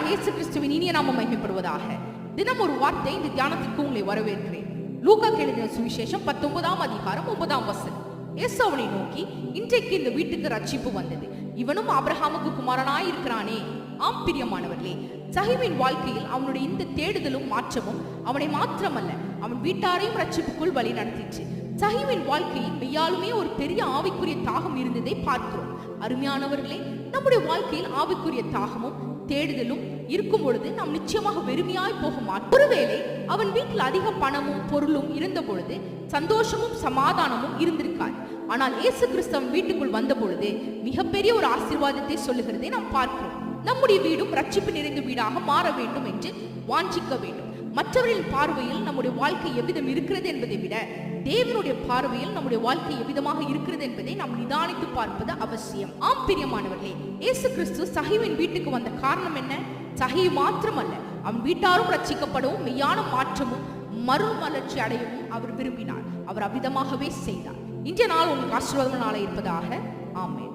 ஆண்டவராக இயேசு கிறிஸ்துவின் இனிய நாமம் மகிமைப்படுவதாக. தினம் ஒரு வார்த்தை இந்த தியானத்திற்கு உங்களை வரவேற்கிறேன். லூகா எழுதின சுவிசேஷம் பத்தொன்பதாம் அதிகாரம் ஒன்பதாம் வசனம். இயேசு அவனை நோக்கி இன்றைக்கு இந்த வீட்டுக்கு ரட்சிப்பு வந்தது. இவனும் அப்ரஹாமுக்கு குமாரனாய் இருக்கிறானே. ஆம் பிரியமானவர்களே. சஹிவின் வாழ்க்கையில் அவனுடைய இந்த தேடுதலும் மாற்றமும் அவனை மாத்திரமல்ல அவன் வீட்டாரையும் ரட்சிப்புக்குள் வழி நடத்திச்சு சஹிமின் வாழ்க்கையில் மெய்யாலுமே ஒரு பெரிய ஆவிக்குரிய தாகம் இருந்ததை பார்க்கிறோம். அருமையானவர்களே நம்முடைய வாழ்க்கையில் ஆவிக்குரிய தாகமும் தேடுதலும் இருக்கும் பொழுது நாம் நிச்சயமாக வெறுமையாய் போக மாட்டோம். ஒருவேளை அவன் வீட்டில் அதிக பணமும் பொருளும் இருந்த பொழுது சந்தோஷமும் சமாதானமும் இருந்திருக்கார் ஆனால் இயேசு கிறிஸ்தவன் வீட்டுக்குள் வந்த பொழுது மிகப்பெரிய ஒரு ஆசீர்வாதத்தை சொல்லுகிறதை நாம் பார்க்கிறோம். நம்முடைய வீடும் ரட்சிப்பு நிறைந்த வீடாக மாற வேண்டும் என்று வாஞ்சிக்க வேண்டும். மற்றவர்களின் பார்வையில் நம்முடைய வாழ்க்கை எவ்விதம் இருக்கிறது என்பதை விட தேவனுடைய பார்வையில் நம்முடைய வாழ்க்கை எவ்விதமாக இருக்கிறது என்பதை நாம் நிதானித்து பார்ப்பது அவசியம். ஆம் பிரியமானவர்களே இயேசு கிறிஸ்து சஹிவின் வீட்டுக்கு வந்த காரணம் என்ன? சஹி மாத்திரமல்ல. அவன் வீட்டாரும் ரட்சிக்கப்படவும் மெய்யான மாற்றமும் மறுமலர்ச்சி அடையவும் அவர் விரும்பினார். அவர் அவ்விதமாகவே செய்தார். இன்றைய நாள் உங்களுக்கு ஆசீர்வாதமான நாளை இருப்பதாக. ஆமே